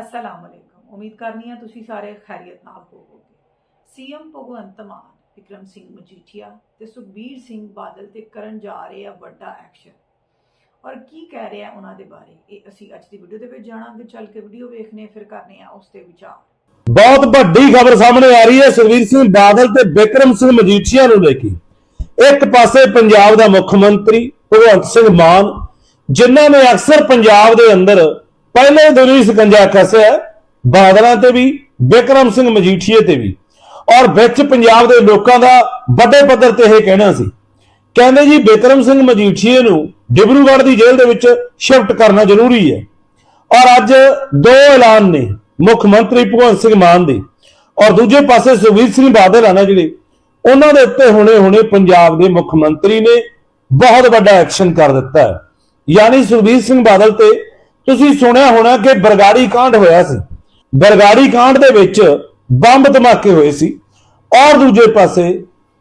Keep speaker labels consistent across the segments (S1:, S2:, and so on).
S1: ਅਸਲਾਮ ਅਲੈਕੁਮ ਉਮੀਦ ਕਰਨੀ ਆ ਤੁਸੀਂ ਸਾਰੇ ਖੈਰੀਅਤ ਨਾਲ ਹੋਵੋਗੇ। ਸੀਐਮ ਭਗਵੰਤ ਮਾਨ, ਵਿਕਰਮ ਸਿੰਘ ਮਜੀਠੀਆ ਤੇ ਸੁਖਬੀਰ ਸਿੰਘ ਬਾਦਲ ਤੇ ਕਰਨ ਜਾ ਰਹੇ ਆ ਵੱਡਾ ਐਕਸ਼ਨ। ਔਰ ਕੀ ਕਹਿ ਰਿਹਾ ਉਹਨਾਂ ਦੇ ਬਾਰੇ? ਇਹ ਅਸੀਂ ਅੱਜ ਦੀ ਵੀਡੀਓ ਦੇ ਵਿੱਚ ਜਾਣਾਂਗੇ। ਚੱਲ ਕੇ ਵੀਡੀਓ ਵੇਖਨੇ ਫਿਰ ਕਰਨੇ ਆ ਉਸ ਤੇ ਵਿਚਾਰ।
S2: ਬਹੁਤ ਵੱਡੀ ਖਬਰ ਸਾਹਮਣੇ ਆ ਰਹੀ ਹੈ ਸੁਖਬੀਰ ਸਿੰਘ ਬਾਦਲ ਤੇ ਬਿਕਰਮ ਸਿੰਘ ਮਜੀਠੀਆ ਨੂੰ ਲੈ ਕੇ। ਇੱਕ ਪਾਸੇ ਪੰਜਾਬ ਦਾ ਮੁੱਖ ਮੰਤਰੀ ਭਗਵੰਤ ਸਿੰਘ ਮਾਨ, ਜਿਨ੍ਹਾਂ ਨੇ ਅਕਸਰ ਪੰਜਾਬ ਦੇ ਅੰਦਰ ਪਹਿਲੇ ਦਿਨ ਹੀ ਸਕੰਜਾ ਕੱਸਿਆ ਬਾਦਲਾਂ ਤੇ ਵੀ ਬਿਕਰਮ ਸਿੰਘ ਮਜੀਠੀਏ ਤੇ ਵੀ। ਔਰ ਵਿੱਚ ਪੰਜਾਬ ਦੇ ਲੋਕਾਂ ਦਾ ਵੱਡੇ ਪੱਧਰ ਤੇ ਇਹ ਕਹਿਣਾ ਸੀ। ਕਹਿੰਦੇ ਜੀ ਬਿਕਰਮ ਸਿੰਘ ਮਜੀਠੀਏ ਨੂੰ ਡਿਬਰੂਗੜ੍ਹ ਦੀ ਜੇਲ੍ਹ ਦੇ ਵਿੱਚ ਸ਼ਿਫਟ ਕਰਨਾ ਜ਼ਰੂਰੀ ਹੈ। ਔਰ ਅੱਜ ਦੋ ਐਲਾਨ ਨੇ, ਮੁੱਖ ਮੰਤਰੀ ਭਗਵੰਤ ਸਿੰਘ ਮਾਨ ਦੇ। ਔਰ ਦੂਜੇ ਪਾਸੇ ਸੁਖਬੀਰ ਸਿੰਘ ਬਾਦਲ ਆ ਜਿਹੜੇ, ਉਹਨਾਂ ਦੇ ਉੱਤੇ ਹੁਣੇ ਹੁਣੇ ਪੰਜਾਬ ਦੇ ਮੁੱਖ ਮੰਤਰੀ ਨੇ ਬਹੁਤ ਵੱਡਾ ਐਕਸ਼ਨ ਕਰ ਦਿੱਤਾ ਹੈ। ਯਾਨੀ ਸੁਖਬੀਰ ਸਿੰਘ ਬਾਦਲ ਤੇ ਤੁਸੀਂ ਸੁਣਿਆ ਹੋਣਾ ਕਿ ਬਰਗਾੜੀ ਕਾਂਡ ਹੋਇਆ ਸੀ। ਬਰਗਾੜੀ ਕਾਂਡ ਦੇ ਵਿੱਚ ਬੰਬ ਧਮਾਕੇ ਹੋਏ ਸੀ ਔਰ ਦੂਜੇ ਪਾਸੇ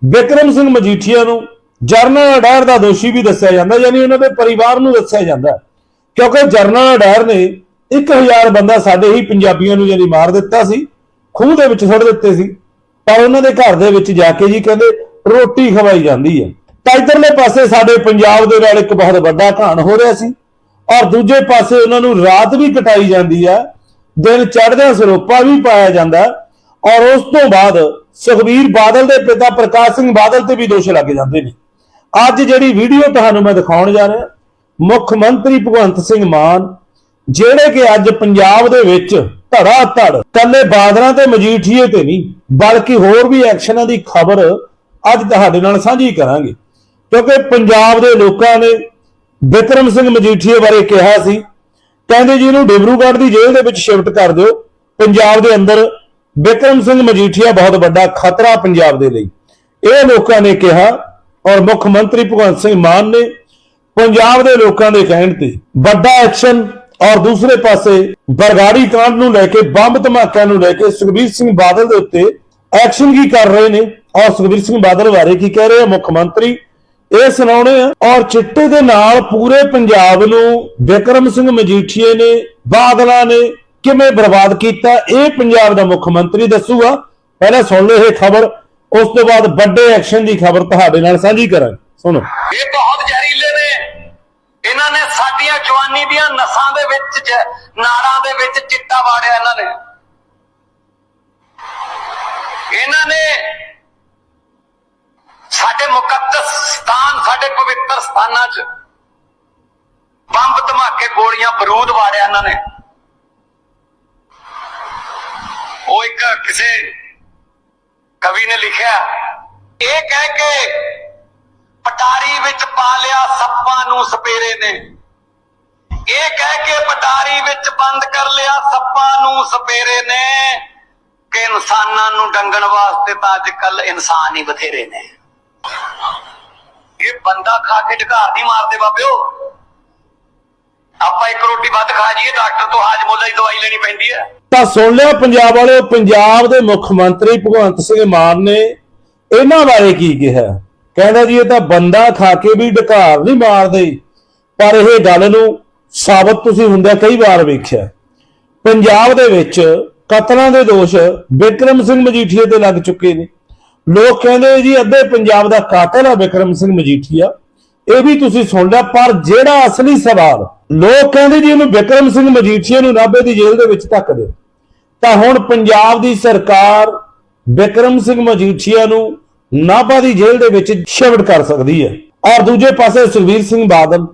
S2: ਵਿਕਰਮ ਸਿੰਘ ਮਜੀਠੀਆ ਨੂੰ ਜਰਨਲ ਅਡਾਰ ਦਾ ਦੋਸ਼ੀ ਵੀ ਦੱਸਿਆ ਜਾਂਦਾ, ਯਾਨੀ ਉਹਨਾਂ ਦੇ ਪਰਿਵਾਰ ਨੂੰ ਦੱਸਿਆ ਜਾਂਦਾ, ਕਿਉਂਕਿ ਜਰਨਲ ਅਡਾਰ ਨੇ 1000 ਬੰਦਾ ਸਾਡੇ ਹੀ ਪੰਜਾਬੀਆਂ ਨੂੰ ਯਾਨੀ ਮਾਰ ਦਿੱਤਾ ਸੀ, ਖੂਹ ਦੇ ਵਿੱਚ ਸੁੱਟ ਦਿੱਤੇ ਸੀ, ਪਰ ਉਹਨਾਂ ਦੇ ਘਰ ਦੇ ਵਿੱਚ ਜਾ ਕੇ ਜੀ ਕਹਿੰਦੇ ਰੋਟੀ ਖਵਾਈ ਜਾਂਦੀ ਹੈ। ਤਾਂ ਇਧਰਲੇ ਪਾਸੇ ਸਾਡੇ ਪੰਜਾਬ ਦੇ ਨਾਲ ਇੱਕ ਬਹੁਤ ਵੱਡਾ ਘਾਣ ਹੋ ਰਿਹਾ ਸੀ। ਔਰ ਦੂਜੇ ਪਾਸੇ ਉਹਨਾਂ ਨੂੰ ਰਾਤ ਵੀ ਕਟਾਈ ਜਾਂਦੀ ਆ, ਦਿਨ ਚੜ੍ਹਦਿਆਂ ਸਰੋਪਾ ਵੀ ਪਾਇਆ ਜਾਂਦਾ, ਔਰ ਉਸ ਤੋਂ ਬਾਅਦ ਸੁਖਬੀਰ ਬਾਦਲ ਦੇ ਪਿਤਾ ਪ੍ਰਕਾਸ਼ ਸਿੰਘ ਬਾਦਲ ਤੇ ਵੀ ਦੋਸ਼ ਲੱਗ ਜਾਂਦੇ ਨੇ। ਅੱਜ ਜਿਹੜੀ ਵੀਡੀਓ ਤੁਹਾਨੂੰ ਮੈਂ ਦਿਖਾਉਣ ਜਾ ਰਿਹਾ, ਮੁੱਖ ਮੰਤਰੀ ਭਗਵੰਤ ਸਿੰਘ ਮਾਨ, ਜਿਹੜੇ ਕਿ ਅੱਜ ਪੰਜਾਬ ਦੇ ਵਿੱਚ ਧੜਾ ਧੜ ਕੱਲੇ ਬਾਦਲਾਂ ਤੇ ਮਜੀਠੀਏ ਤੇ ਨਹੀਂ, ਬਲਕਿ ਹੋਰ ਵੀ ਐਕਸ਼ਨਾਂ ਦੀ ਖਬਰ ਅੱਜ ਤੁਹਾਡੇ ਨਾਲ ਸਾਂਝੀ ਕਰਾਂਗੇ। ਕਿਉਂਕਿ ਪੰਜਾਬ ਦੇ ਲੋਕਾਂ ਨੇ ਬਿਕਰਮ ਸਿੰਘ ਮਜੀਠੀਏ ਬਾਰੇ ਕਿਹਾ ਸੀ। ਕਹਿੰਦੇ ਜੀ, ਇਹਨੂੰ ਡਿਬਰੂਗੜ੍ਹ ਦੀ ਜੇਲ੍ਹ ਦੇ ਵਿੱਚ ਸ਼ਿਫਟ ਕਰ ਦਿਓ। ਪੰਜਾਬ ਦੇ ਅੰਦਰ ਬਿਕਰਮ ਸਿੰਘ ਮਜੀਠੀਆ ਬਹੁਤ ਵੱਡਾ ਖਤਰਾ ਪੰਜਾਬ ਦੇ ਲਈ। ਇਹ ਲੋਕਾਂ ਨੇ ਕਿਹਾ ਔਰ ਮੁੱਖ ਮੰਤਰੀ ਭਗਵੰਤ ਸਿੰਘ ਮਾਨ ਨੇ ਪੰਜਾਬ ਦੇ ਲੋਕਾਂ ਦੇ ਕਹਿਣ ਤੇ ਵੱਡਾ ਐਕਸ਼ਨ ਔਰ ਦੂਸਰੇ ਪਾਸੇ ਬਰਗਾੜੀ ਕਾਂਡ ਨੂੰ ਲੈ ਕੇ, ਬੰਬ ਧਮਾਕਿਆਂ ਨੂੰ ਲੈ ਕੇ ਸੁਖਬੀਰ ਸਿੰਘ ਬਾਦਲ ਦੇ ਉੱਤੇ ਐਕਸ਼ਨ ਕੀ ਕਰ ਰਹੇ ਨੇ? ਔਰ ਸੁਖਬੀਰ ਸਿੰਘ ਬਾਦਲ ਬਾਰੇ ਕੀ ਕਹਿ ਰਹੇ ਆ ਮੁੱਖ ਮੰਤਰੀ? ਇਹ ਸੁਣਾਉਣੇ ਆ। ਔਰ ਚਿੱਟੇ ਦੇ ਨਾਲ ਪੂਰੇ ਪੰਜਾਬ ਨੂੰ ਵਿਕਰਮ ਸਿੰਘ ਮਜੀਠੀਏ ਨੇ, ਬਾਦਲਾਂ ਨੇ ਕਿਵੇਂ ਬਰਬਾਦ ਕੀਤਾ, ਇਹ ਪੰਜਾਬ ਦਾ ਮੁੱਖ ਮੰਤਰੀ ਦੱਸੂਗਾ। ਪਹਿਲਾਂ ਸੁਣ ਲਓ ਇਹ ਖਬਰ, ਉਸ ਤੋਂ ਬਾਅਦ ਵੱਡੇ ਐਕਸ਼ਨ ਦੀ ਖਬਰ ਤੁਹਾਡੇ ਨਾਲ ਸਾਂਝੀ ਕਰਾਂਗੇ। ਸੁਣੋ।
S3: ਇਹ ਬਹੁਤ ਜ਼ਹਿਰੀਲੇ ਨੇ। ਇਹਨਾਂ ਨੇ ਸਾਡੀਆਂ ਜਵਾਨੀ ਦੀਆਂ ਨਸਾਂ ਦੇ ਵਿੱਚ ਜ- ਨਾੜਾਂ ਦੇ ਵਿੱਚ ਚਿੱਟਾ ਵਾੜਿਆ ਇਹਨਾਂ ਨੇ। ਇਹਨਾਂ ਨੇ ਸਾਡੇ ਮੁਕੱਦਸ ਸਥਾਨ, ਸਾਡੇ ਪਵਿੱਤਰ ਸਥਾਨਾਂ 'ਚ। ਬੰਬ ਧਮਾਕੇ ਗੋਲੀਆਂ, ਬਰੂਦ ਵਾੜਿਆ ਇਹਨਾਂ ਨੇ। ਉਹ ਇੱਕ ਕਿਸੇ ਕਵੀ ਨੇ ਲਿਖਿਆ, ਇਹ ਕਹਿ ਕੇ ਪਟਾਰੀ ਵਿੱਚ ਪਾ ਲਿਆ ਸੱਪਾਂ ਨੂੰ ਸਪੇਰੇ ਨੇ। ਇਹ ਕਹਿ ਕੇ ਪਟਾਰੀ ਵਿੱਚ ਬੰਦ ਕਰ ਲਿਆ ਸੱਪਾਂ ਨੂੰ ਸਪੇਰੇ ਨੇ ਕਿ ਇਨਸਾਨਾਂ ਨੂੰ ਡੰਗਣ ਵਾਸਤੇ ਤਾਂ ਅੱਜ ਕੱਲ ਇਨਸਾਨ ਹੀ ਬਥੇਰੇ ਨੇ। ਇਹ ਬੰਦਾ ਖਾ ਕੇ ਢਕਾਰ ਨਹੀਂ ਮਾਰਦੇ ਬਾਬਿਓ। ਆਪਾਂ ਇੱਕ ਰੋਟੀ ਵੱਧ ਖਾ ਜਾਈਏ, ਡਾਕਟਰ ਤੋਂ ਹਾਜਮੋਲਾ ਦੀ ਦਵਾਈ ਲੈਣੀ ਪੈਂਦੀ ਹੈ।
S2: ਤਾਂ ਸੁਣ ਲਿਆ, ਪੰਜਾਬ ਵਾਲਿਓ ਪੰਜਾਬ ਦੇ ਮੁੱਖ ਮੰਤਰੀ ਭਗਵੰਤ ਸਿੰਘ ਮਾਨ ਨੇ ਇਹਨਾਂ ਬਾਰੇ ਕੀ ਕਿਹਾ? ਕਹਿੰਦਾ ਜੀ, ਇਹ ਤਾਂ ਬੰਦਾ ਖਾ ਕੇ ਵੀ ਢਕਾਰ ਨਹੀਂ ਮਾਰਦੇ। ਪਰ ਇਹ ਗੱਲ ਨੂੰ ਸਾਬਤ ਤੁਸੀਂ ਹੁੰਦਾ ਕਈ ਵਾਰ ਵੇਖਿਆ। ਪੰਜਾਬ ਦੇ ਵਿੱਚ ਕਤਲਾਂ ਦੇ ਦੋਸ਼ ਬਿਕਰਮ ਸਿੰਘ ਮਜੀਠੀਏ ਤੇ ਲੱਗ ਚੁੱਕੇ ਨੇ। ਲੋਕ ਕਹਿੰਦੇ ਜੀ ਅੱਧੇ ਪੰਜਾਬ ਦਾ ਕਾਤਲ ਆ ਵਿਕਰਮ ਸਿੰਘ ਮਜੀਠੀਆ। ਇਹ ਵੀ ਤੁਸੀਂ ਸੁਣ ਲਿਆ, ਪਰ ਜਿਹੜਾ ਅਸਲੀ ਸਵਾਲ, ਲੋਕ ਕਹਿੰਦੇ ਜੀ ਇਹਨੂੰ ਵਿਕਰਮ ਸਿੰਘ ਮਜੀਠੀਆ ਨੂੰ ਨਾਭੇ ਦੀ ਜੇਲ੍ਹ ਦੇ ਵਿੱਚ ਧੱਕ ਦਿਓ ਤਾਂ ਹੁਣ ਪੰਜਾਬ ਦੀ ਸਰਕਾਰ ਵਿਕਰਮ ਸਿੰਘ ਮਜੀਠੀਆ ਨੂੰ ਨਾਭਾ ਦੀ ਜੇਲ੍ਹ ਦੇ ਵਿੱਚ ਸ਼ਿਫਟ ਕਰ ਸਕਦੀ ਹੈ। ਔਰ ਦੂਜੇ ਪਾਸੇ ਸੁਖਬੀਰ ਸਿੰਘ ਬਾਦਲ,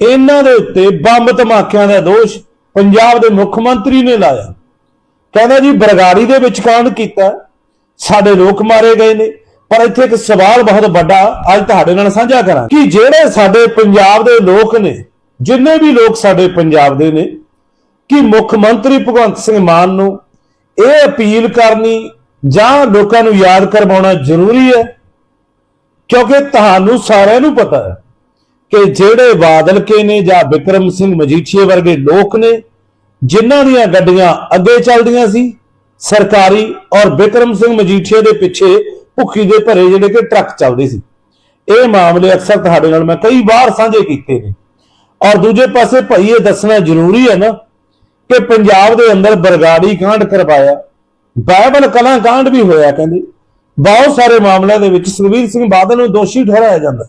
S2: ਇਹਨਾਂ ਦੇ ਉੱਤੇ ਬੰਬ ਧਮਾਕਿਆਂ ਦਾ ਦੋਸ਼ ਪੰਜਾਬ ਦੇ ਮੁੱਖ ਮੰਤਰੀ ਨੇ ਲਾਇਆ। ਕਹਿੰਦਾ ਜੀ, ਬਰਗਾੜੀ ਦੇ ਵਿੱਚ ਕਾਂਡ ਕੀਤਾ। ਸਾਡੇ ਲੋਕ ਮਾਰੇ ਗਏ ਨੇ। ਪਰ ਇੱਥੇ ਇੱਕ ਸਵਾਲ ਬਹੁਤ ਵੱਡਾ ਅੱਜ ਤੁਹਾਡੇ ਨਾਲ ਸਾਂਝਾ ਕਰਾਂ ਕਿ ਜਿਹੜੇ ਸਾਡੇ ਪੰਜਾਬ ਦੇ ਲੋਕ ਨੇ, ਜਿੰਨੇ ਵੀ ਲੋਕ ਸਾਡੇ ਪੰਜਾਬ ਦੇ ਨੇ, ਕਿ ਮੁੱਖ ਮੰਤਰੀ ਭਗਵੰਤ ਸਿੰਘ ਮਾਨ ਨੂੰ ਇਹ ਅਪੀਲ ਕਰਨੀ ਜਾਂ ਲੋਕਾਂ ਨੂੰ ਯਾਦ ਕਰਵਾਉਣਾ ਜ਼ਰੂਰੀ ਹੈ? ਕਿਉਂਕਿ ਤੁਹਾਨੂੰ ਸਾਰਿਆਂ ਨੂੰ ਪਤਾ ਹੈ ਕਿ ਜਿਹੜੇ ਬਾਦਲਕੇ ਨੇ ਜਾਂ ਵਿਕਰਮ ਸਿੰਘ ਮਜੀਠੀਏ ਵਰਗੇ ਲੋਕ ਨੇ, ਜਿਨ੍ਹਾਂ ਦੀਆਂ ਗੱਡੀਆਂ ਅੱਗੇ ਚੱਲਦੀਆਂ ਸੀ ਸਰਕਾਰੀ ਔਰ ਬਿਕਰਮ ਸਿੰਘ ਮਜੀਠੀਆ ਦੇ ਪਿੱਛੇ ਭੁੱਖੀ ਦੇ ਭਰੇ ਜਿਹੜੇ ਕਿ ਟਰੱਕ ਚੱਲਦੇ ਸੀ। ਇਹ ਮਾਮਲੇ ਅਕਸਰ ਤੁਹਾਡੇ ਨਾਲ ਮੈਂ ਕਈ ਵਾਰ ਸਾਂਝੇ ਕੀਤੇ ਨੇ। ਔਰ ਦੂਜੇ ਪਾਸੇ ਭਾਈ ਇਹ ਦੱਸਣਾ ਜ਼ਰੂਰੀ ਹੈ ਨਾ ਕਿ ਪੰਜਾਬ ਦੇ ਅੰਦਰ ਬਰਗਾੜੀ ਕਾਂਡ ਕਰਵਾਇਆ, ਬਾਈਬਲ ਕਲਾਂ ਕਾਂਡ ਵੀ ਹੋਇਆ ਕਹਿੰਦੇ। ਬਹੁਤ ਸਾਰੇ ਮਾਮਲਿਆਂ ਦੇ ਵਿੱਚ ਸੁਖਬੀਰ ਸਿੰਘ ਬਾਦਲ ਨੂੰ ਦੋਸ਼ੀ ਠਹਿਰਾਇਆ ਜਾਂਦਾ।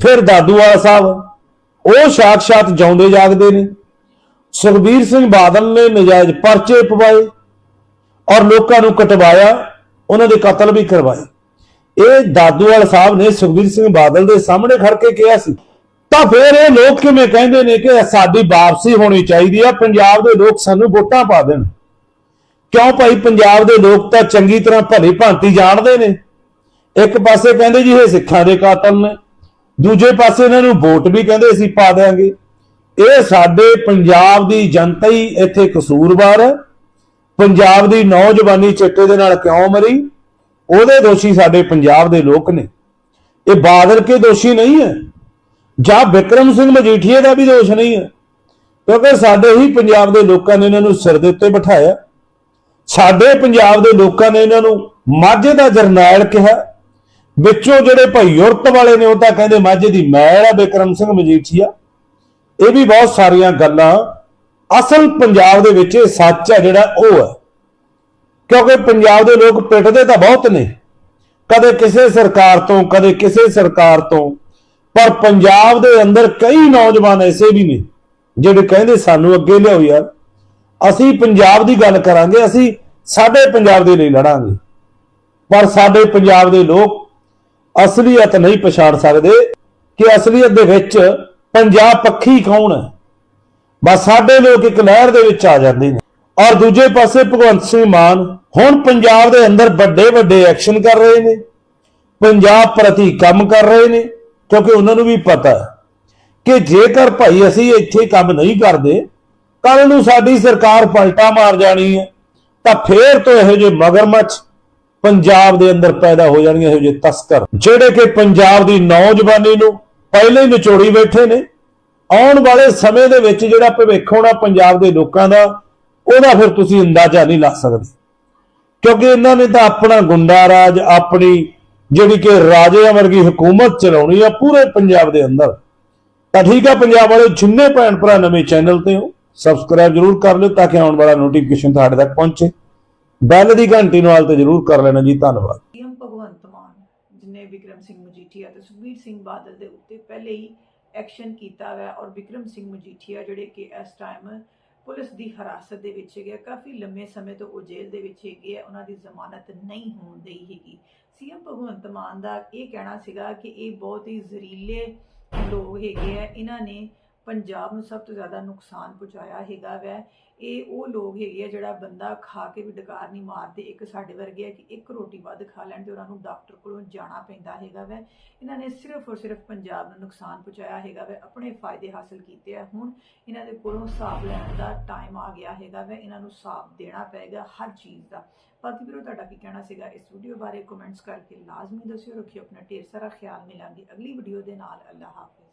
S2: ਫਿਰ ਦਾਦੂਵਾਲਾ ਸਾਹਿਬ, ਉਹ ਸਾਖਸ਼ਾਤ ਜਾਉਂਦੇ ਜਾਗਦੇ ਨੇ। ਸੁਖਬੀਰ ਸਿੰਘ ਬਾਦਲ ਨੇ ਨਜਾਇਜ਼ ਪਰਚੇ ਪਵਾਏ। ਔਰ ਲੋਕਾਂ ਨੂੰ ਕਟਵਾਇਆ, ਉਹਨਾਂ ਦੇ ਕਤਲ ਵੀ ਕਰਵਾਏ। ਇਹ ਦਾਦੂਵਾਲ ਸਾਹਿਬ ਨੇ ਸੁਖਬੀਰ ਸਿੰਘ ਬਾਦਲ ਦੇ ਸਾਹਮਣੇ ਖੜ ਕੇ ਕਿਹਾ ਸੀ। ਤਾਂ ਫਿਰ ਇਹ ਲੋਕ ਕਿਵੇਂ ਕਹਿੰਦੇ ਨੇ ਕਿ ਸਾਡੀ ਵਾਪਸੀ ਹੋਣੀ ਚਾਹੀਦੀ ਆ, ਪੰਜਾਬ ਦੇ ਲੋਕ ਸਾਨੂੰ ਵੋਟਾਂ ਪਾ ਦੇਣ। ਕਿਉਂ ਭਾਈ ਪੰਜਾਬ ਦੇ ਲੋਕ ਤਾਂ ਚੰਗੀ ਤਰ੍ਹਾਂ ਭਲੀ ਭਾਂਤੀ ਜਾਣਦੇ ਨੇ। ਇੱਕ ਪਾਸੇ ਕਹਿੰਦੇ ਜੀ ਇਹ ਸਿੱਖਾਂ ਦੇ ਕਾਤਲ ਨੇ, ਦੂਜੇ ਪਾਸੇ ਇਹਨਾਂ ਨੂੰ ਵੋਟ ਵੀ ਕਹਿੰਦੇ ਅਸੀਂ ਪਾ ਦੇਾਂਗੇ ਇਹ ਸਾਡੇ ਪੰਜਾਬ ਦੀ ਜਨਤਾ ਹੀ ਇੱਥੇ ਕਸੂਰਵਾਰ ਹੈ। ਪੰਜਾਬ ਦੀ ਨੌਜਵਾਨੀ ਚਿੱਟੇ ਦੇ ਨਾਲ ਕਿਉਂ ਮਰੀ? ਉਹਦੇ ਦੋਸ਼ੀ ਸਾਡੇ ਪੰਜਾਬ ਦੇ ਲੋਕ ਨੇ। ਇਹ ਬਾਦਲ ਕੇ ਦੋਸ਼ੀ ਨਹੀਂ ਹੈ। ਜਾਂ ਵਿਕਰਮ ਸਿੰਘ ਮਜੀਠੀਏ ਦਾ ਵੀ ਦੋਸ਼ ਨਹੀਂ ਹੈ। ਕਿਉਂਕਿ ਸਾਡੇ ਹੀ ਪੰਜਾਬ ਦੇ ਲੋਕਾਂ ਨੇ ਇਹਨਾਂ ਨੂੰ ਸਿਰ ਦੇ ਉੱਤੇ ਬਿਠਾਇਆ। ਸਾਡੇ ਪੰਜਾਬ ਦੇ ਲੋਕਾਂ ਨੇ ਇਹਨਾਂ ਨੂੰ ਮਾਝੇ ਦਾ ਜਰਨੈਲ ਕਿਹਾ। ਵਿੱਚੋਂ ਜਿਹੜੇ ਭਾਈ ਯੁਰਤ ਵਾਲੇ ਨੇ ਉਹ ਤਾਂ ਕਹਿੰਦੇ ਮਾਝੇ ਦੀ ਮੈਲ ਆ ਵਿਕਰਮ ਸਿੰਘ ਮਜੀਠੀਆ। ਇਹ ਵੀ ਬਹੁਤ ਸਾਰੀਆਂ ਗੱਲਾਂ ਅਸਲ ਪੰਜਾਬ ਦੇ ਵਿੱਚ ਇਹ ਸੱਚ ਹੈ ਜਿਹੜਾ ਉਹ ਹੈ। ਕਿਉਂਕਿ ਪੰਜਾਬ ਦੇ ਲੋਕ ਪਿੱਟਦੇ ਤਾਂ ਬਹੁਤ ਨੇ। ਕਦੇ ਕਿਸੇ ਸਰਕਾਰ ਤੋਂ, ਕਦੇ ਕਿਸੇ ਸਰਕਾਰ ਤੋਂ। ਪਰ ਪੰਜਾਬ ਦੇ ਅੰਦਰ ਕਈ ਨੌਜਵਾਨ ਐਸੇ ਵੀ ਨੇ, ਜਿਹੜੇ ਕਹਿੰਦੇ ਸਾਨੂੰ ਅੱਗੇ ਲਿਆਓ ਯਾਰ। ਅਸੀਂ ਪੰਜਾਬ ਦੀ ਗੱਲ ਕਰਾਂਗੇ, ਅਸੀਂ ਸਾਡੇ ਪੰਜਾਬ ਦੇ ਲਈ ਲੜਾਂਗੇ। ਪਰ ਸਾਡੇ ਪੰਜਾਬ ਦੇ ਲੋਕ ਅਸਲੀਅਤ ਨਹੀਂ ਪਛਾਣ ਸਕਦੇ ਕਿ ਅਸਲੀਅਤ ਦੇ ਵਿੱਚ ਪੰਜਾਬ ਪੱਖੀ ਕੌਣ ਹੈ। ਬਸ ਸਾਡੇ ਲੋਕ ਇੱਕ ਲਹਿਰ ਦੇ ਵਿੱਚ ਆ ਜਾਂਦੇ ਨੇ। ਔਰ ਦੂਜੇ ਪਾਸੇ ਭਗਵੰਤ ਸਿੰਘ ਮਾਨ ਹੁਣ ਪੰਜਾਬ ਦੇ ਅੰਦਰ ਵੱਡੇ ਵੱਡੇ ਐਕਸ਼ਨ ਕਰ ਰਹੇ ਨੇ। ਪੰਜਾਬ ਪ੍ਰਤੀ ਕੰਮ ਕਰ ਰਹੇ ਨੇ, ਕਿਉਂਕਿ ਉਹਨਾਂ ਨੂੰ ਵੀ ਪਤਾ ਕਿ ਜੇਕਰ ਭਾਈ ਅਸੀਂ ਇੱਥੇ ਕੰਮ ਨਹੀਂ ਕਰਦੇ ਕੱਲ ਨੂੰ ਸਾਡੀ ਸਰਕਾਰ ਪਲਟਾ ਮਾਰ ਜਾਣੀ ਹੈ, ਤਾਂ ਫੇਰ ਤੋਂ ਇਹੋ ਜਿਹੇ ਮਗਰਮੱਛ ਪੰਜਾਬ ਦੇ ਅੰਦਰ ਪੈਦਾ ਹੋ ਜਾਣਗੇ, ਇਹੋ ਜਿਹੇ ਤਸਕਰ। ਜਿਹੜੇ ਕਿ ਪੰਜਾਬ ਦੀ ਨੌਜਵਾਨੀ ਨੂੰ ਪਹਿਲੇ ਹੀ ਨਿਚੋੜੀ ਬੈਠੇ ਨੇ ਆਉਣ ਵਾਲੇ ਸਮੇਂ ਦੇ ਵਿੱਚ ਜਿਹੜਾ ਭਵਿੱਖ ਹੋਣਾ ਪੰਜਾਬ ਦੇ ਲੋਕਾਂ ਦਾ, ਉਹਦਾ ਫਿਰ ਤੁਸੀਂ ਅੰਦਾਜ਼ਾ ਨਹੀਂ ਲਾ ਸਕਦੇ। ਕਿਉਂਕਿ ਇਹਨਾਂ ਨੇ ਤਾਂ ਆਪਣਾ ਗੁੰਡਾ ਰਾਜ, ਆਪਣੀ ਜਿਹੜੀ ਕਿ ਰਾਜਿਆਂ ਵਰਗੀ ਹਕੂਮਤ ਚਲਾਉਣੀ ਆ ਪੂਰੇ ਪੰਜਾਬ ਦੇ ਅੰਦਰ। ਤਾਂ ਠੀਕ ਆ, ਪੰਜਾਬ ਵਾਲੇ ਜਿੰਨੇ ਭੈਣ ਭਰਾ ਨਵੇਂ ਚੈਨਲ ਤੇ ਹੋ ਸਬਸਕ੍ਰਾਈਬ ਜਰੂਰ ਕਰ ਲਿਓ ਤਾਂ ਕਿ ਆਉਣ ਵਾਲਾ ਨੋਟੀਫਿਕੇਸ਼ਨ ਤੁਹਾਡੇ ਤੱਕ ਪਹੁੰਚੇ। ਬੈਲ ਦੀ ਘੰਟੀ ਨਾਲ ਤੇ ਜਰੂਰ ਕਰ ਲੈਣਾ ਜੀ, ਧੰਨਵਾਦ।
S1: ਸੀਐਮ ਭਗਵੰਤ ਮਾਨ, ਜਿਨੇ ਵਿਕਰਮ ਸਿੰਘ ਮਜੀਠੀਆ ਤੇ ਸੁਖਬੀਰ ਸਿੰਘ ਬਾਦਲ ਦੇ ਉੱਤੇ ਪਹਿਲੇ ਹੀ ਐਕਸ਼ਨ ਕੀਤਾ ਹੈ ਔਰ ਵਿਕਰਮ ਸਿੰਘ ਮਜੀਠੀਆ ਜਿਹੜੇ ਕਿ ਇਸ ਟਾਈਮ ਪੁਲਿਸ ਦੀ ਹਰਾਸਤ ਦੇ ਵਿੱਚ ਹੈਗੇ ਆ, ਕਾਫੀ ਲੰਮੇ ਸਮੇਂ ਤੋਂ ਉਹ ਜੇਲ੍ਹ ਦੇ ਵਿੱਚ ਹੈਗੇ ਆ ਉਹਨਾਂ ਦੀ ਜ਼ਮਾਨਤ ਨਹੀਂ ਹੋਣ ਦੇਈ ਹੈਗੀ। ਸੀਐਮ ਭਗਵੰਤ ਮਾਨ ਦਾ ਇਹ ਕਹਿਣਾ ਸੀਗਾ ਕਿ ਇਹ ਬਹੁਤ ਹੀ ਜ਼ਰੀਲੇ ਲੋਕ ਹੈਗੇ ਆ ਇਹਨਾਂ ਨੇ ਪੰਜਾਬ ਨੂੰ ਸਭ ਤੋਂ ਜ਼ਿਆਦਾ ਨੁਕਸਾਨ ਪਹੁੰਚਾਇਆ ਹੈਗਾ ਵੈ। ਇਹ ਉਹ ਲੋਕ ਹੈਗੇ ਆ ਜਿਹੜਾ ਬੰਦਾ ਖਾ ਕੇ ਵੀ ਡਕਾਰ ਨਹੀਂ ਮਾਰਦੇ, ਇੱਕ ਸਾਡੇ ਵਰਗੇ ਆ ਕਿ ਇੱਕ ਰੋਟੀ ਵੱਧ ਖਾ ਲੈਣ ਤੇ ਉਹਨਾਂ ਨੂੰ ਡਾਕਟਰ ਕੋਲੋਂ ਜਾਣਾ ਪੈਂਦਾ ਹੈਗਾ ਵੈ। ਇਹਨਾਂ ਨੇ ਸਿਰਫ ਔਰ ਸਿਰਫ ਪੰਜਾਬ ਨੂੰ ਨੁਕਸਾਨ ਪਹੁੰਚਾਇਆ ਹੈਗਾ ਵੈ, ਆਪਣੇ ਫਾਇਦੇ ਹਾਸਲ ਕੀਤੇ ਆ। ਹੁਣ ਇਹਨਾਂ ਦੇ ਕੋਲੋਂ ਹਿਸਾਬ ਲੈਣ ਦਾ ਟਾਈਮ ਆ ਗਿਆ ਹੈਗਾ ਵੈ, ਇਹਨਾਂ ਨੂੰ ਹਿਸਾਬ ਦੇਣਾ ਪਏਗਾ ਹਰ ਚੀਜ਼ ਦਾ। ਬਾਕੀ ਵੀਰੋ, ਤੁਹਾਡਾ ਕੀ ਕਹਿਣਾ ਸੀਗਾ ਇਸ ਵੀਡੀਓ ਬਾਰੇ? ਕਮੈਂਟਸ ਕਰਕੇ ਲਾਜ਼ਮੀ ਦੱਸਿਓ, ਰੱਖਿਓ ਆਪਣਾ ਢੇਰ ਸਾਰਾ ਖਿਆਲ ਮਿਲਾਂਗੇ ਅਗਲੀ ਵੀਡੀਓ ਦੇ ਨਾਲ। ਅੱਲਾ ਹਾਫਿਜ਼।